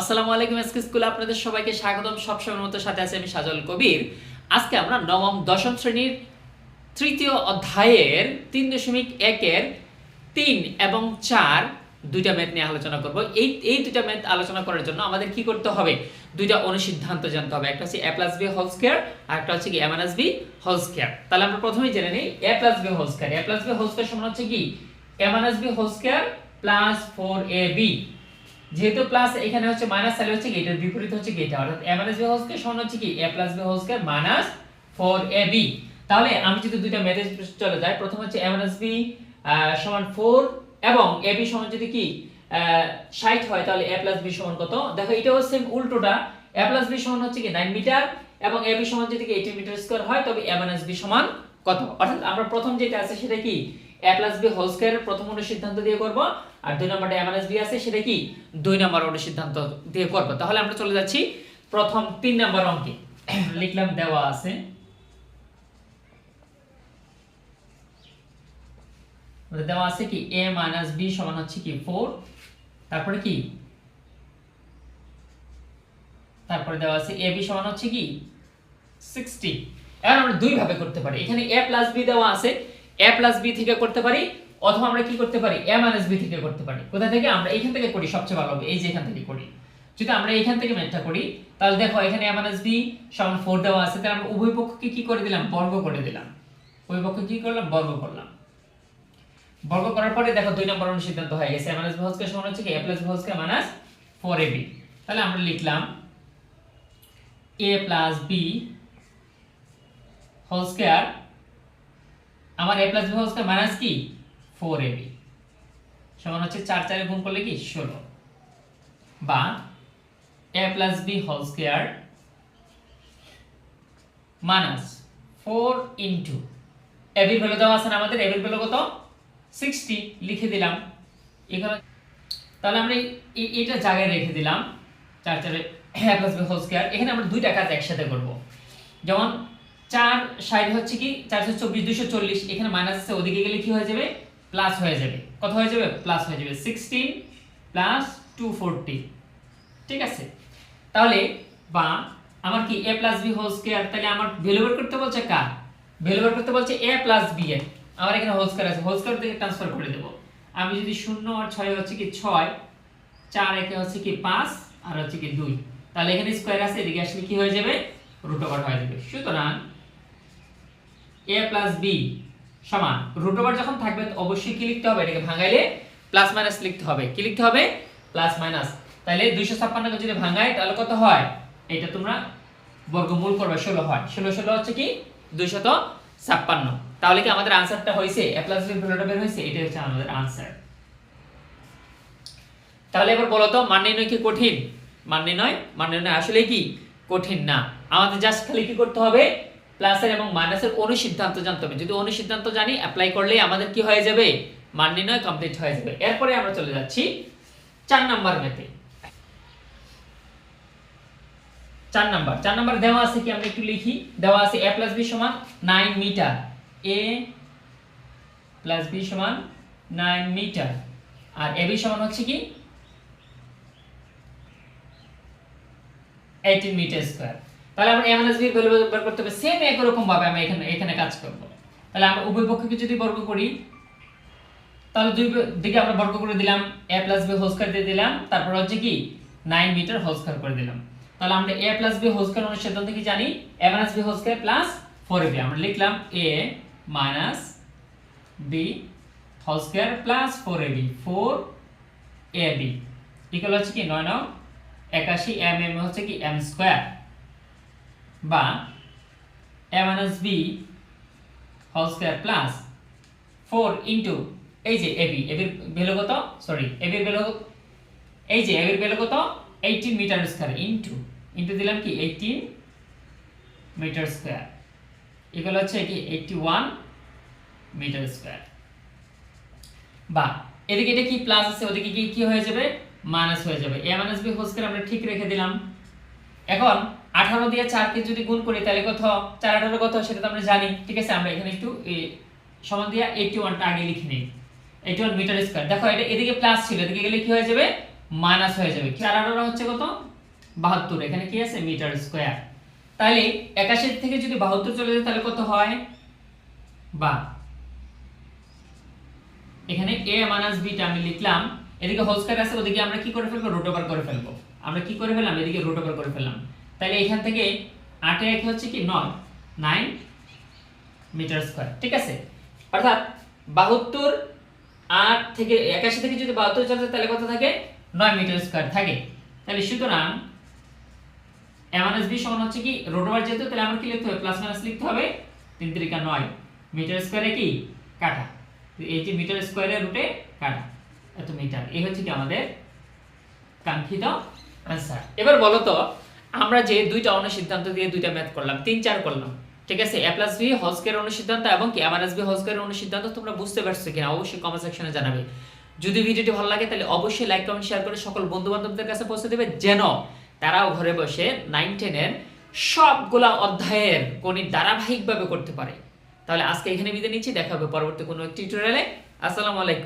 আসসালামু আলাইকুম এসকে স্কুলে আপনাদের সবাইকে স্বাগতম। সবসময়ের মতো সাথে আছে আমি সাজল কবির। আজকে আমরা নবম, দশম শ্রেণির তৃতীয় অধ্যায়ের তিন দশমিক একের তিন এবং চার দুইটা ম্যাথ নিয়ে আলোচনা করব। এই এই দুইটা ম্যাথ আলোচনা করার জন্য আমাদের কি করতে হবে? দুইটা অনুসিদ্ধান্ত জানতে হবে। একটা হচ্ছে A plus B whole square, আর একটা হচ্ছে কি A minus B whole square. তাহলে আমরা প্রথমেই জেনে নিই A plus B whole square. A plus B whole square সমান হচ্ছে কি? A minus B whole square plus four A B. যেহেতু প্লাস এখানে হচ্ছে মাইনাস তাহলে হচ্ছে কি এটার বিপরীত হচ্ছে এটা অর্থাৎ a minus b whole square সমান হচ্ছে কি? A plus b whole square minus 4ab তাহলে আমি যদি দুইটা মেথড চলে যাই, প্রথম হচ্ছে a মাইনাস b সমান 4 এবং ab সমান যদি কি? 60 হয়, তাহলে a প্লাস b সমান কত? দেখো এটাও সেম উল্টোটা। A প্লাস b সমান হচ্ছে কি? 9 মিটার এবং ab সমান যদি কি? 18 মিটার স্কয়ার হয়, তবে a মাইনাস b সমান কত? অর্থাৎ আমরা প্রথম যেটা আছে সেটা কি? A প্লাস b হোল স্কয়ারের প্রথম অনুসিদ্ধান্ত দিয়ে করব, আর দুই নম্বরটা মাইনাস b আছে, সেটা কি? দুই নম্বর অনুসিদ্ধান্ত দিয়ে করব। তাহলে আমরা চলে যাচ্ছি প্রথম তিন নম্বর অঙ্কে। লিখলাম, দেওয়া আছে। দেওয়া আছে কি? a মাইনাস b সমান হচ্ছে কি 4 তারপরে কি? তারপরে দেওয়া আছে ab সমান হচ্ছে কি? 60 এখন আমরা দুই ভাবে করতে পারি। এখানে a প্লাস b দেওয়া আছে। A প্লাস b থেকে করতে পারি, অথবা আমরা কি করতে পারি? A মাইনাস b থেকে করতে পারি। কোথা থেকে? আমরা এখান থেকে করি, সবচেয়ে ভালো হবে। এই যে এখান থেকে করি। যদি আমরা এখান থেকে ম্যাথটা করি, তাহলে দেখো এখানে a মাইনাস b সমান 4 দেওয়া আছে। তাহলে আমরা উভয় পক্ষকে কি করে দিলাম? বর্গ করে দিলাম। উভয় পক্ষকে কি করলাম? বর্গ করলাম। বর্গ করার পরে দেখো দুই নম্বর অনুসিদ্ধান্ত হয়ে গেছে। A মাইনাস হোল সমান হচ্ছে কি? A plus b whole square minus 4ab তাহলে আমরা লিখলাম a plus b whole square আমার A plus b whole minus কি? ফোর এ বি সমান হচ্ছে 4 4 গুণ করলে কি? 16 বা A plus B whole square minus 4 into এর ভ্যালু দেওয়া আছে আমাদের? এর ভ্যালু কত? 60 লিখে দিলাম। এখানে তাহলে আমরা এটা জায়গায় রেখে দিলাম। চার, চারে a plus B whole square এখানে আমরা দুইটা কাজ একসাথে করব। যেমন চার সাইড হচ্ছে কি? চারশো চব্বিশ, দুইশো চল্লিশ। এখানে মাইনাস আছে, ওদিকে গেলে কি হয়ে যাবে? প্লাস হয়ে যাবে। কত হয়ে যাবে? প্লাস হয়ে যাবে। সিক্সটিন প্লাস টু ফোরটি ঠিক আছে? তাহলে, বা আমার কি a plus b whole square তাহলে আমার ভ্যালু করতে বলছে কার? ভ্যালু করতে বলছে এ প্লাস বি এর। আমার এখানে হোল স্কোয়ার আছে। হোল স্কোয়ার থেকে ট্রান্সফার করে দেবো। আমি যদি শূন্য আর ছয় হচ্ছে কি ছয়, চার একে হচ্ছে কি পাঁচ, আর হচ্ছে কি দুই। তাহলে এখানে স্কোয়ার আছে, এদিকে আসলে কি হয়ে যাবে? রুট ওভার হয়ে যাবে। সুতরাং এ প্লাস বি সমান রুট ওভার যখন থাকবে অবশ্যই কি লিখতে হবে? এটাকে ভাঙাইলে প্লাস মাইনাস লিখতে হবে। কি লিখতে হবে? প্লাস মাইনাস তাহলে দুইশো ছাপ্পান্নকে যদি ভাঙাই তাহলে কত হয়? এটা তোমরা বর্গমূল করবে, ষোলো হয়। ষোলো ষোলো হচ্ছে কি? দুইশত ছাপ্পান্ন। তাহলে কি আমাদের আনসারটা হয়েছে এ প্লাস বি ভ্যালুটা বের হয়েছে এটাই হচ্ছে আমাদের আনসার তাহলে এবার বলো তো মান নির্ণয় কি কঠিন? মান নির্ণয় মান নির্ণয় আসলে কি? কঠিন না। আমাদের জাস্ট খালি কি করতে হবে? প্লাসের এবং মাইনাসের অনুসিদ্ধান্ত জানতে হবে। যদি অনুসিদ্ধান্ত জানি অ্যাপ্লাই করলেই আমাদের কি হয়ে যাবে? মান নির্ণয় কমপ্লিট হয়ে যাবে। এরপরে আমরা চলে যাচ্ছি চার নাম্বার মেথে চার নাম্বার। চার নাম্বার দেওয়া আছে কি? আমরা একটু লিখি। দেওয়া আছে a প্লাস বি সমান nine metre a plus b সমান নাইন মিটার আর এ বি সমান হচ্ছে কি? 18 মিটার স্কয়ার তাহলে আমরা b এর ভ্যালু বের করতে হবে সেম একই রকম ভাবে আমরা এখানে এখানে কাজ করব। তাহলে আমরা উভয় পক্ষকে যদি বর্গ করি, তাহলে দুই দিকে আমরা বর্গ করে দিলাম, a plus b whole square দিয়ে দিলাম, তারপর হচ্ছে কি 9 মিটার হোল স্কয়ার করে দিলাম। তাহলে আমরা a plus b whole square কি জানি? a minus b whole square plus 4ab আমরা লিখলাম a minus b whole square plus 4ab 4ab equal হচ্ছে কি 9 9 একাশি এম এম হচ্ছে কি এম স্কোয়ার বা a minus b whole square plus four into এই যে এবি এবির ভ্যালু কত? সরি এবির ভ্যালু এই যে এবির ভ্যালু কত? Eighteen metre square into into দিলাম কি? এইটিন মিটার স্কোয়ার এগুলো হচ্ছে কি? এইটটি ওয়ান মিটার স্কোয়ার বা এদিকে এটা কি প্লাস আছে? ওদিকে কি কি হয়ে যাবে? মাইনাস হয়ে যাবে। A minus b whole square আমরা ঠিক রেখে দিলাম। এখন 18 দিয়ে 4 কে যদি গুণ করি, তাহলে কত? 4 18 কত? সেটা তো আমরা জানি। ঠিক আছে, আমরা এখানে একটু সমান দিয়ে 81 টা আগে লিখে নেই। 81 মিটার স্কয়ার। দেখো, এটা এদিকে প্লাস ছিল, এদিকে গেলে কি হয়ে যাবে? মাইনাস হয়ে যাবে। চার আঠারো হচ্ছে কত? বাহাত্তর। এখানে কি আছে? Metre square. তাহলে একাশি থেকে যদি বাহাত্তর চলে যায়, তাহলে কত হয়? বা। এখানে এ মাইনাস বিটা আমি লিখলাম। এদিকে হোল স্কয়ার আছে, ওদিকে আমরা কি করে ফেলব? রুট ওভার করে ফেলব। আমরা কি করে ফেললাম? এদিকে রুট ওভার করে ফেললাম। তাহলে এখান থেকে আটে এক হচ্ছে কি নয় নাইন মিটার স্কয়ার ঠিক আছে? অর্থাৎ বাহাত্তর আট থেকে একাশি থেকে যদি বাহাত্তর চলে তাহলে কত থাকে? নয় মিটার স্কোয়ার থাকে। তাহলে সুতরাং এমএনএস সমান হচ্ছে কি? রোড যেহেতু, তাহলে আমার কি লিখতে হবে? প্লাস মাইনাস লিখতে হবে। তিন তিরিকা নয় মিটার স্কোয়ারে কি? কাটা। এই যে মিটার স্কোয়ারে রুটে কাটা। এত মিটার এই হচ্ছে কি আমাদের কাঙ্ক্ষিত আনসার এবার বলো তো আমরা যে দুইটা অনুসিদ্ধান্ত দিয়ে দুইটা ম্যাথ করলাম, তিন চার করলাম, ঠিক আছে? A plus b whole square অনুসিদ্ধান্ত এবং কি? এমআরএস বি হোল স্কয়ার অনুসিদ্ধান্ত তোমরা বুঝতে পারছ কিনা? অবশ্যই কমেন্ট সেকশনে জানাবে। যদি ভিডিওটি ভালো লাগে, তাহলে অবশ্যই লাইক কমেন্ট শেয়ার করে সকল বন্ধু বান্ধবদের কাছে পৌঁছে দেবে, যেন তারাও ঘরে বসে নাইন টেনের সবগুলা অধ্যায়ের গণিত ধারাবাহিকভাবে করতে পারে। তাহলে আজকে এখানে বিদায় নিচ্ছি, দেখা হবে পরবর্তী কোনো টিউটোরিয়ালে আসসালামু আলাইকুম।